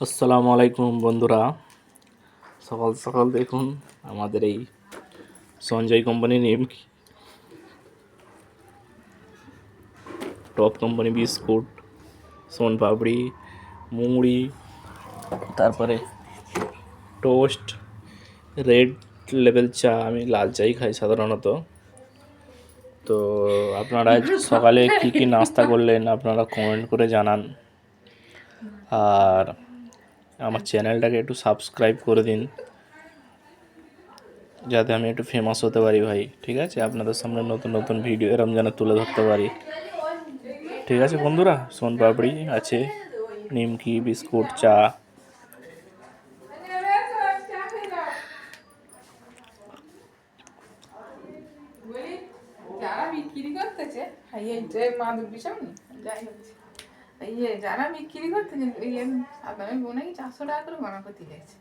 আসসালামু আলাইকুম বন্ধুরা। সকাল সকাল দেখুন আমাদের এই সঞ্জয় কোম্পানি নিমকি top company biscuit, soan papdi, মুড়ি, তারপরে টোস্ট, রেড লেভেল চা আমি লাল চাই খাই সাধারণত। তো আপনারা সকালে কী কী নাস্তা করলেন আপনারা কমেন্ট করে জানান। আর আমার চ্যানেলটাকে একটু সাবস্ক্রাইব করে দিন। যাতে আমি একটু ফেমাস হতে পারি ভাই, ঠিক আছে? আপনাদের সামনে নতুন নতুন ভিডিও এরম যেন তুলে ধরতে পারি। ঠিক আছে বন্ধুরা? সোন পাপড়ি আছে, নিমকি, বিস্কুট, চা। যারা বিক্রি যাই হচ্ছে এই যে যারা বিক্রি করতে আপনার বোনাই চারশো টাকা করে বানাপতি লেগেছে